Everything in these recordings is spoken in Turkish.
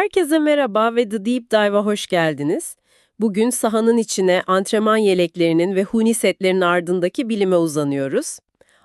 Herkese merhaba ve The Deep Dive'a hoş geldiniz. Bugün sahanın içine antrenman yeleklerinin ve huni setlerin ardındaki bilime uzanıyoruz.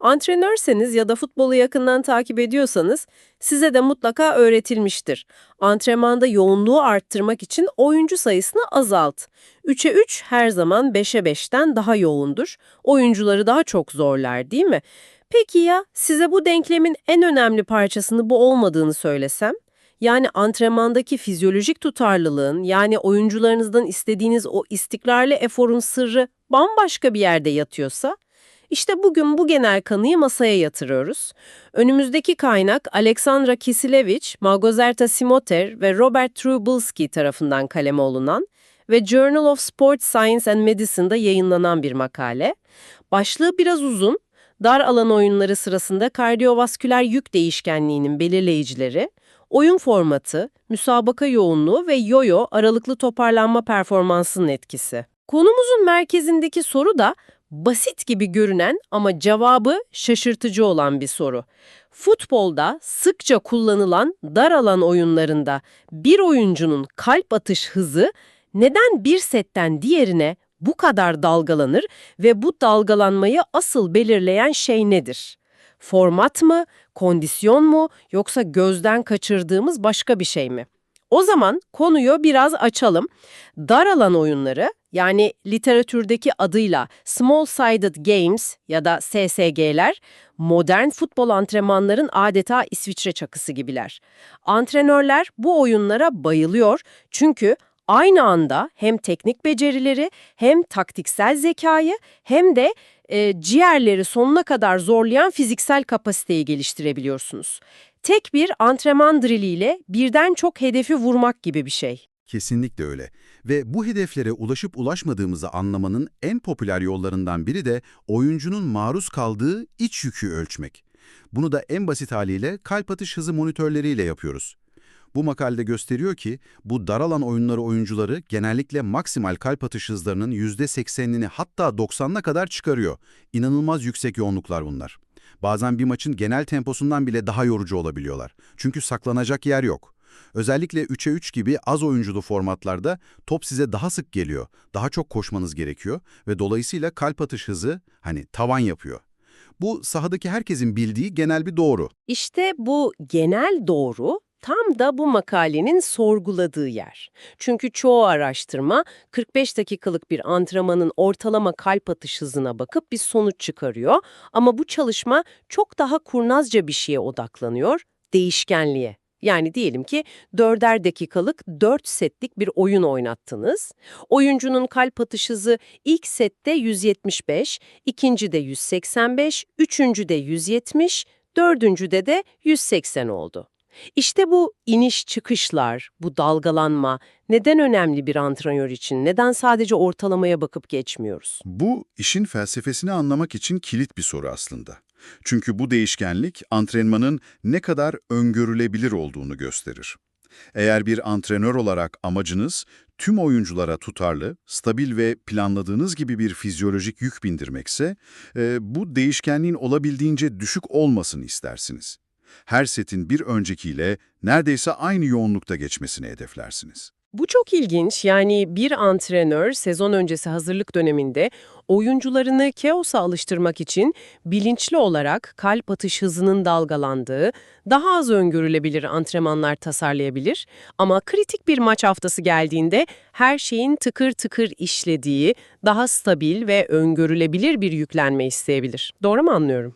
Antrenörseniz ya da futbolu yakından takip ediyorsanız size de mutlaka öğretilmiştir. Antrenmanda yoğunluğu arttırmak için oyuncu sayısını azalt. 3'e 3 her zaman 5'e 5'ten daha yoğundur. Oyuncuları daha çok zorlar değil mi? Peki ya size bu denklemin en önemli parçasını bu olmadığını söylesem? Yani antrenmandaki fizyolojik tutarlılığın, yani oyuncularınızdan istediğiniz o istikrarlı eforun sırrı bambaşka bir yerde yatıyorsa, işte bugün bu genel kanıyı masaya yatırıyoruz. Önümüzdeki kaynak Aleksandra Kisilevich, Małgorzata Simoter ve Robert Trubulski tarafından kaleme olunan ve Journal of Sports Science and Medicine'da yayınlanan bir makale. Başlığı biraz uzun, dar alan oyunları sırasında kardiyovasküler yük değişkenliğinin belirleyicileri, oyun formatı, müsabaka yoğunluğu ve yo-yo aralıklı toparlanma performansının etkisi. Konumuzun merkezindeki soru da basit gibi görünen ama cevabı şaşırtıcı olan bir soru. Futbolda sıkça kullanılan dar alan oyunlarında bir oyuncunun kalp atış hızı neden bir setten diğerine bu kadar dalgalanır ve bu dalgalanmayı asıl belirleyen şey nedir? Format mı, kondisyon mu yoksa gözden kaçırdığımız başka bir şey mi? O zaman konuyu biraz açalım. Dar alan oyunları yani literatürdeki adıyla Small Sided Games ya da SSG'ler modern futbol antrenmanların adeta İsviçre çakısı gibiler. Antrenörler bu oyunlara bayılıyor çünkü aynı anda hem teknik becerileri hem taktiksel zekayı hem de e, ciğerleri sonuna kadar zorlayan fiziksel kapasiteyi geliştirebiliyorsunuz. Tek bir antrenman driliyle birden çok hedefi vurmak gibi bir şey. Kesinlikle öyle. Ve bu hedeflere ulaşıp ulaşmadığımızı anlamanın en popüler yollarından biri de oyuncunun maruz kaldığı iç yükü ölçmek. Bunu da en basit haliyle kalp atış hızı monitörleriyle yapıyoruz. Bu makalede gösteriyor ki bu dar alan oyunları oyuncuları genellikle maksimal kalp atış hızlarının %80'ini hatta 90'ına kadar çıkarıyor. İnanılmaz yüksek yoğunluklar bunlar. Bazen bir maçın genel temposundan bile daha yorucu olabiliyorlar. Çünkü saklanacak yer yok. Özellikle 3'e 3 gibi az oyunculu formatlarda top size daha sık geliyor, daha çok koşmanız gerekiyor ve dolayısıyla kalp atış hızı hani tavan yapıyor. Bu sahadaki herkesin bildiği genel bir doğru. İşte bu genel doğru tam da bu makalenin sorguladığı yer. Çünkü çoğu araştırma 45 dakikalık bir antrenmanın ortalama kalp atış hızına bakıp bir sonuç çıkarıyor. Ama bu çalışma çok daha kurnazca bir şeye odaklanıyor, değişkenliğe. Yani diyelim ki dörder dakikalık 4 setlik bir oyun oynattınız. Oyuncunun kalp atış hızı ilk sette 175, ikincide 185, üçüncüde 170, dördüncüde de 180 oldu. İşte bu iniş çıkışlar, bu dalgalanma neden önemli bir antrenör için? Neden sadece ortalamaya bakıp geçmiyoruz? Bu işin felsefesini anlamak için kilit bir soru aslında. Çünkü bu değişkenlik antrenmanın ne kadar öngörülebilir olduğunu gösterir. Eğer bir antrenör olarak amacınız tüm oyunculara tutarlı, stabil ve planladığınız gibi bir fizyolojik yük bindirmekse, e, bu değişkenliğin olabildiğince düşük olmasını istersiniz. Her setin bir öncekiyle neredeyse aynı yoğunlukta geçmesini hedeflersiniz. Bu çok ilginç. Yani bir antrenör sezon öncesi hazırlık döneminde oyuncularını keosa alıştırmak için bilinçli olarak kalp atış hızının dalgalandığı, daha az öngörülebilir antrenmanlar tasarlayabilir. Ama kritik bir maç haftası geldiğinde her şeyin tıkır tıkır işlediği, daha stabil ve öngörülebilir bir yüklenme isteyebilir. Doğru mu anlıyorum?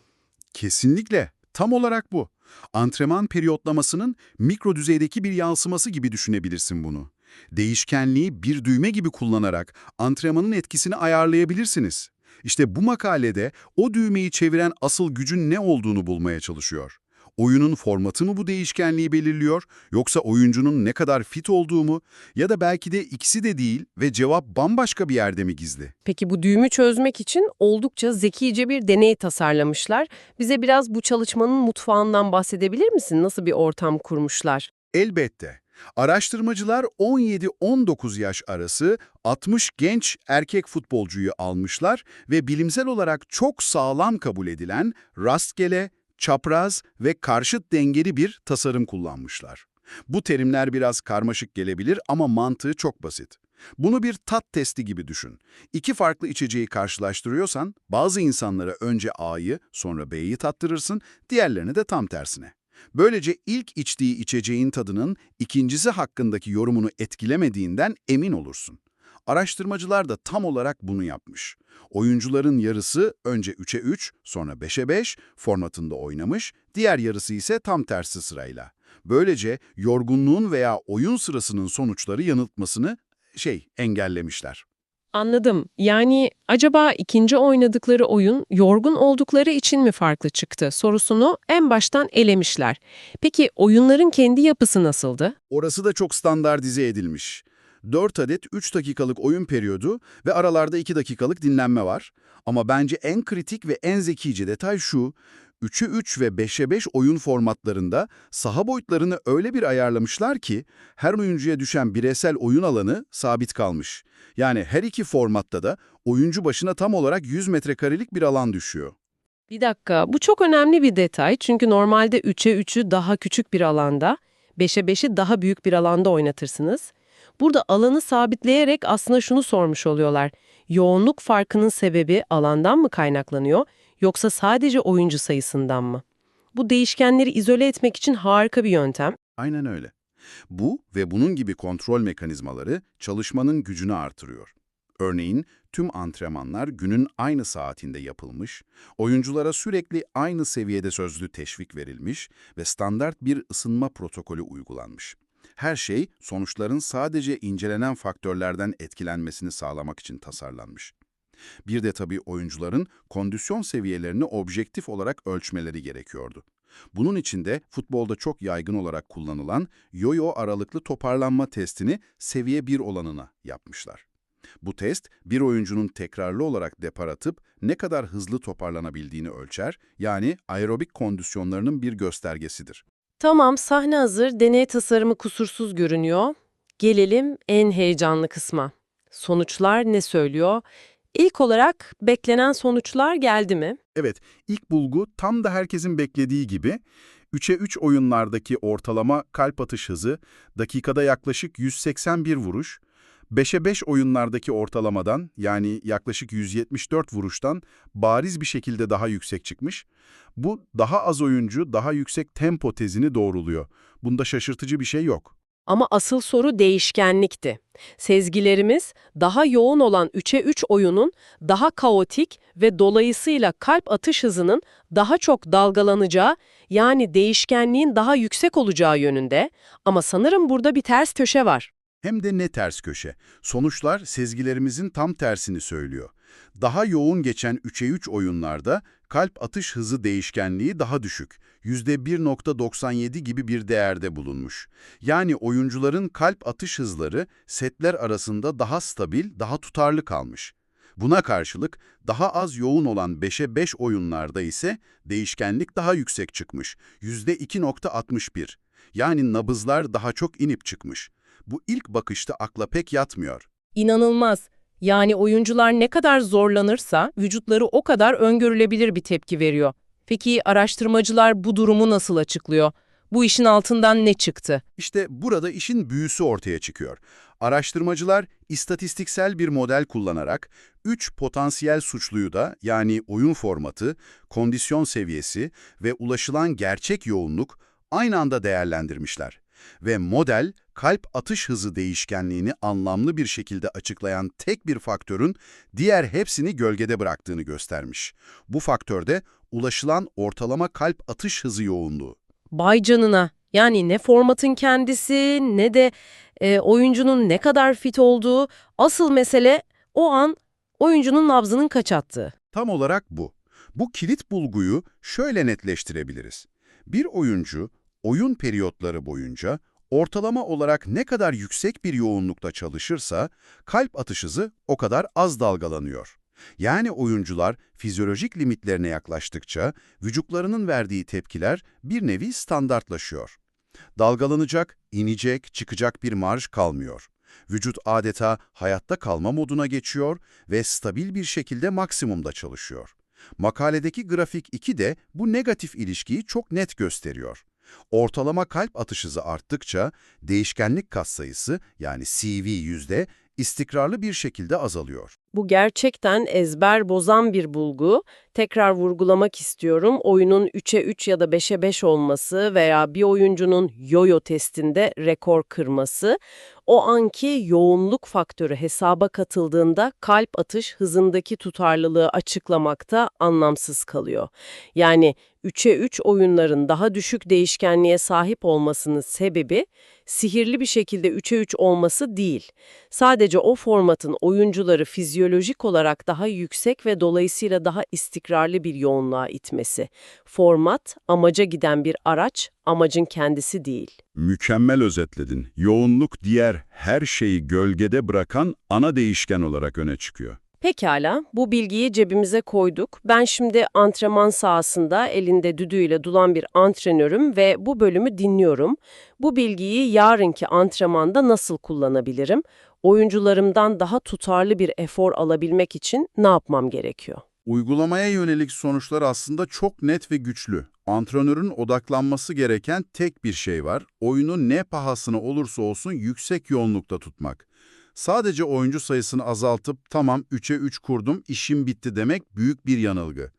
Kesinlikle. Tam olarak bu. Antrenman periyotlamasının mikro düzeydeki bir yansıması gibi düşünebilirsin bunu. Değişkenliği bir düğme gibi kullanarak antrenmanın etkisini ayarlayabilirsiniz. İşte bu makalede o düğmeyi çeviren asıl gücün ne olduğunu bulmaya çalışıyor. Oyunun formatı mı bu değişkenliği belirliyor, yoksa oyuncunun ne kadar fit olduğu mu ya da belki de ikisi de değil ve cevap bambaşka bir yerde mi gizli? Peki bu düğümü çözmek için oldukça zekice bir deney tasarlamışlar. Bize biraz bu çalışmanın mutfağından bahsedebilir misin? Nasıl bir ortam kurmuşlar? Elbette. Araştırmacılar 17-19 yaş arası 60 genç erkek futbolcuyu almışlar ve bilimsel olarak çok sağlam kabul edilen rastgele, çapraz ve karşıt dengeli bir tasarım kullanmışlar. Bu terimler biraz karmaşık gelebilir ama mantığı çok basit. Bunu bir tat testi gibi düşün. İki farklı içeceği karşılaştırıyorsan, bazı insanlara önce A'yı, sonra B'yi tattırırsın, diğerlerine de tam tersine. Böylece ilk içtiği içeceğin tadının ikincisi hakkındaki yorumunu etkilemediğinden emin olursun. Araştırmacılar da tam olarak bunu yapmış. Oyuncuların yarısı önce 3'e 3, sonra 5'e 5 formatında oynamış, diğer yarısı ise tam tersi sırayla. Böylece yorgunluğun veya oyun sırasının sonuçları yanıltmasını şey engellemişler. Anladım. Yani acaba ikinci oynadıkları oyun yorgun oldukları için mi farklı çıktı sorusunu en baştan elemişler. Peki oyunların kendi yapısı nasıldı? Orası da çok standartize edilmiş. 4 adet 3 dakikalık oyun periyodu ve aralarda 2 dakikalık dinlenme var. Ama bence en kritik ve en zekice detay şu, 3'ü 3 ve 5'e 5 oyun formatlarında saha boyutlarını öyle bir ayarlamışlar ki her oyuncuya düşen bireysel oyun alanı sabit kalmış. Yani her iki formatta da oyuncu başına tam olarak 100 metrekarelik bir alan düşüyor. Bir dakika, bu çok önemli bir detay çünkü normalde 3'e 3'ü daha küçük bir alanda, 5'e 5'i daha büyük bir alanda oynatırsınız. Burada alanı sabitleyerek aslında şunu sormuş oluyorlar. Yoğunluk farkının sebebi alandan mı kaynaklanıyor yoksa sadece oyuncu sayısından mı? Bu değişkenleri izole etmek için harika bir yöntem. Aynen öyle. Bu ve bunun gibi kontrol mekanizmaları çalışmanın gücünü artırıyor. Örneğin tüm antrenmanlar günün aynı saatinde yapılmış, oyunculara sürekli aynı seviyede sözlü teşvik verilmiş ve standart bir ısınma protokolü uygulanmış. Her şey sonuçların sadece incelenen faktörlerden etkilenmesini sağlamak için tasarlanmış. Bir de tabii oyuncuların kondisyon seviyelerini objektif olarak ölçmeleri gerekiyordu. Bunun için de futbolda çok yaygın olarak kullanılan yo-yo aralıklı toparlanma testini seviye 1 olanına yapmışlar. Bu test, bir oyuncunun tekrarlı olarak depar atıp ne kadar hızlı toparlanabildiğini ölçer, yani aerobik kondisyonlarının bir göstergesidir. Tamam, sahne hazır, deney tasarımı kusursuz görünüyor. Gelelim en heyecanlı kısma. Sonuçlar ne söylüyor? İlk olarak beklenen sonuçlar geldi mi? Evet, ilk bulgu tam da herkesin beklediği gibi 3'e 3 oyunlardaki ortalama kalp atış hızı dakikada yaklaşık 181 vuruş, 5'e 5 oyunlardaki ortalamadan yani yaklaşık 174 vuruştan bariz bir şekilde daha yüksek çıkmış. Bu daha az oyuncu, daha yüksek tempo tezini doğruluyor. Bunda şaşırtıcı bir şey yok. Ama asıl soru değişkenlikti. Sezgilerimiz daha yoğun olan 3'e 3 oyunun daha kaotik ve dolayısıyla kalp atış hızının daha çok dalgalanacağı yani değişkenliğin daha yüksek olacağı yönünde ama sanırım burada bir ters köşe var. Hem de ne ters köşe. Sonuçlar sezgilerimizin tam tersini söylüyor. Daha yoğun geçen 3'e 3 oyunlarda kalp atış hızı değişkenliği daha düşük. %1.97 gibi bir değerde bulunmuş. Yani oyuncuların kalp atış hızları setler arasında daha stabil, daha tutarlı kalmış. Buna karşılık daha az yoğun olan 5'e 5 oyunlarda ise değişkenlik daha yüksek çıkmış. %2.61. Yani nabızlar daha çok inip çıkmış. Bu ilk bakışta akla pek yatmıyor. İnanılmaz. Yani oyuncular ne kadar zorlanırsa vücutları o kadar öngörülebilir bir tepki veriyor. Peki araştırmacılar bu durumu nasıl açıklıyor? Bu işin altından ne çıktı? İşte burada işin büyüsü ortaya çıkıyor. Araştırmacılar istatistiksel bir model kullanarak 3 potansiyel suçluyu da yani oyun formatı, kondisyon seviyesi ve ulaşılan gerçek yoğunluk aynı anda değerlendirmişler. Ve model kalp atış hızı değişkenliğini anlamlı bir şekilde açıklayan tek bir faktörün diğer hepsini gölgede bıraktığını göstermiş. Bu faktörde ulaşılan ortalama kalp atış hızı yoğunluğu. Bay canına. Yani ne formatın kendisi ne de e, oyuncunun ne kadar fit olduğu. Asıl mesele o an oyuncunun nabzının kaç attığı. Tam olarak bu. Bu kilit bulguyu şöyle netleştirebiliriz. Bir oyuncu oyun periyotları boyunca ortalama olarak ne kadar yüksek bir yoğunlukta çalışırsa kalp atış hızı o kadar az dalgalanıyor. Yani oyuncular fizyolojik limitlerine yaklaştıkça vücutlarının verdiği tepkiler bir nevi standartlaşıyor. Dalgalanacak, inecek, çıkacak bir marj kalmıyor. Vücut adeta hayatta kalma moduna geçiyor ve stabil bir şekilde maksimumda çalışıyor. Makaledeki grafik 2 de bu negatif ilişkiyi çok net gösteriyor. Ortalama kalp atış hızı arttıkça değişkenlik katsayısı yani CV yüzde istikrarlı bir şekilde azalıyor. Bu gerçekten ezber bozan bir bulgu. Tekrar vurgulamak istiyorum. Oyunun 3'e 3 ya da 5'e 5 olması veya bir oyuncunun yo-yo testinde rekor kırması, o anki yoğunluk faktörü hesaba katıldığında kalp atış hızındaki tutarlılığı açıklamakta anlamsız kalıyor. Yani 3'e 3 oyunların daha düşük değişkenliğe sahip olmasının sebebi sihirli bir şekilde 3'e 3 olması değil. Sadece o formatın oyuncuları fizyolojik olarak daha yüksek ve dolayısıyla daha istikrarlı bir yoğunluğa itmesi. Format, amaca giden bir araç, amacın kendisi değil. Mükemmel özetledin. Yoğunluk diğer her şeyi gölgede bırakan ana değişken olarak öne çıkıyor. Pekala, bu bilgiyi cebimize koyduk. Ben şimdi antrenman sahasında elinde düdüğüyle dulan bir antrenörüm ve bu bölümü dinliyorum. Bu bilgiyi yarınki antrenmanda nasıl kullanabilirim? Oyuncularımdan daha tutarlı bir efor alabilmek için ne yapmam gerekiyor? Uygulamaya yönelik sonuçlar aslında çok net ve güçlü. Antrenörün odaklanması gereken tek bir şey var. Oyunu ne pahasına olursa olsun yüksek yoğunlukta tutmak. Sadece oyuncu sayısını azaltıp tamam 3'e 3 kurdum, işim bitti demek büyük bir yanılgı.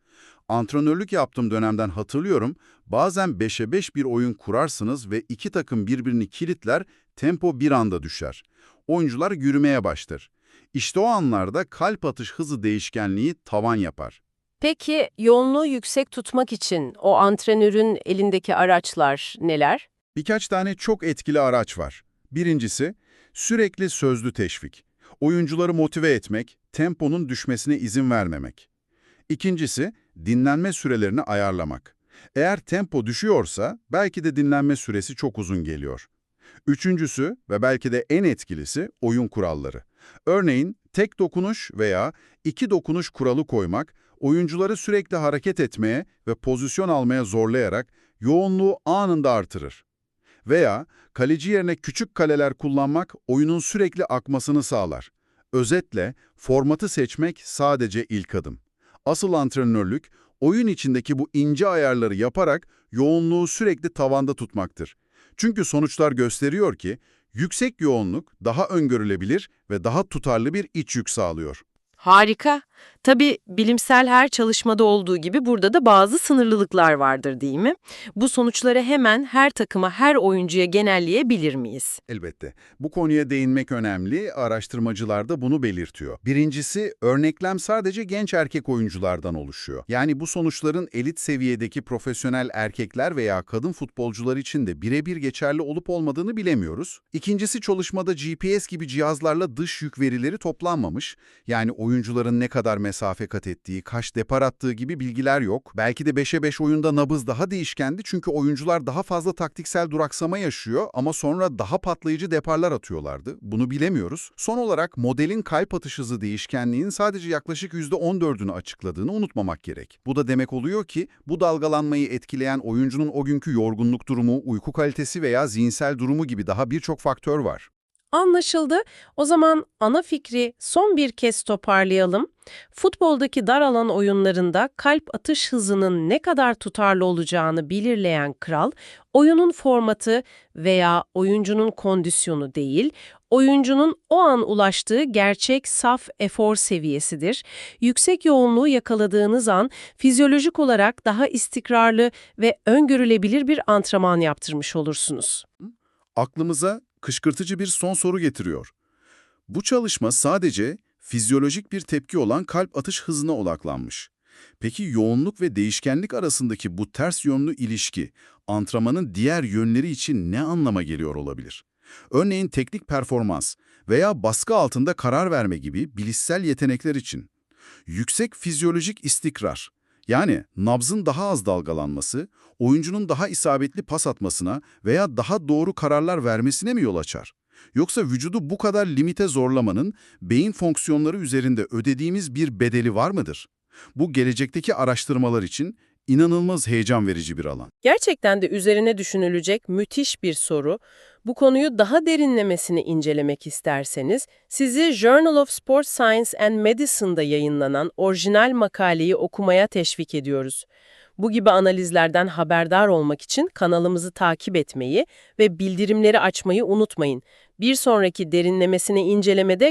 Antrenörlük yaptığım dönemden hatırlıyorum, bazen 5'e 5 bir oyun kurarsınız ve iki takım birbirini kilitler, tempo bir anda düşer. Oyuncular yürümeye başlar. İşte o anlarda kalp atış hızı değişkenliği tavan yapar. Peki yoğunluğu yüksek tutmak için o antrenörün elindeki araçlar neler? Birkaç tane çok etkili araç var. Birincisi, sürekli sözlü teşvik. Oyuncuları motive etmek, temponun düşmesine izin vermemek. İkincisi, dinlenme sürelerini ayarlamak. Eğer tempo düşüyorsa, belki de dinlenme süresi çok uzun geliyor. Üçüncüsü ve belki de en etkilisi oyun kuralları. Örneğin tek dokunuş veya iki dokunuş kuralı koymak, oyuncuları sürekli hareket etmeye ve pozisyon almaya zorlayarak yoğunluğu anında artırır. Veya kaleci yerine küçük kaleler kullanmak oyunun sürekli akmasını sağlar. Özetle formatı seçmek sadece ilk adım. Asıl antrenörlük oyun içindeki bu ince ayarları yaparak yoğunluğu sürekli tavanda tutmaktır. Çünkü sonuçlar gösteriyor ki yüksek yoğunluk daha öngörülebilir ve daha tutarlı bir iç yük sağlıyor. Harika. Tabii bilimsel her çalışmada olduğu gibi burada da bazı sınırlılıklar vardır değil mi? Bu sonuçları hemen her takıma, her oyuncuya genelleyebilir miyiz? Elbette. Bu konuya değinmek önemli, araştırmacılar da bunu belirtiyor. Birincisi, örneklem sadece genç erkek oyunculardan oluşuyor. Yani bu sonuçların elit seviyedeki profesyonel erkekler veya kadın futbolcular için de birebir geçerli olup olmadığını bilemiyoruz. İkincisi, çalışmada GPS gibi cihazlarla dış yük verileri toplanmamış. Yani oyuncuların ne kadar mesafe kat ettiği, kaç depar attığı gibi bilgiler yok. Belki de 5'e 5 oyunda nabız daha değişkendi çünkü oyuncular daha fazla taktiksel duraksama yaşıyor ama sonra daha patlayıcı deparlar atıyorlardı. Bunu bilemiyoruz. Son olarak modelin kalp atış hızı değişkenliğinin sadece yaklaşık %14'ünü açıkladığını unutmamak gerek. Bu da demek oluyor ki bu dalgalanmayı etkileyen oyuncunun o günkü yorgunluk durumu, uyku kalitesi veya zihinsel durumu gibi daha birçok faktör var. Anlaşıldı. O zaman ana fikri son bir kez toparlayalım. Futboldaki dar alan oyunlarında kalp atış hızının ne kadar tutarlı olacağını belirleyen kral, oyunun formatı veya oyuncunun kondisyonu değil, oyuncunun o an ulaştığı gerçek saf efor seviyesidir. Yüksek yoğunluğu yakaladığınız an fizyolojik olarak daha istikrarlı ve öngörülebilir bir antrenman yaptırmış olursunuz. Aklımıza kışkırtıcı bir son soru getiriyor. Bu çalışma sadece fizyolojik bir tepki olan kalp atış hızına odaklanmış. Peki yoğunluk ve değişkenlik arasındaki bu ters yönlü ilişki antrenmanın diğer yönleri için ne anlama geliyor olabilir? Örneğin teknik performans veya baskı altında karar verme gibi bilişsel yetenekler için. Yüksek fizyolojik istikrar, yani nabzın daha az dalgalanması, oyuncunun daha isabetli pas atmasına veya daha doğru kararlar vermesine mi yol açar? Yoksa vücudu bu kadar limite zorlamanın beyin fonksiyonları üzerinde ödediğimiz bir bedeli var mıdır? Bu gelecekteki araştırmalar için inanılmaz heyecan verici bir alan. Gerçekten de üzerine düşünülecek müthiş bir soru. Bu konuyu daha derinlemesine incelemek isterseniz, sizi Journal of Sports Science and Medicine'da yayınlanan orijinal makaleyi okumaya teşvik ediyoruz. Bu gibi analizlerden haberdar olmak için kanalımızı takip etmeyi ve bildirimleri açmayı unutmayın. Bir sonraki derinlemesine incelemede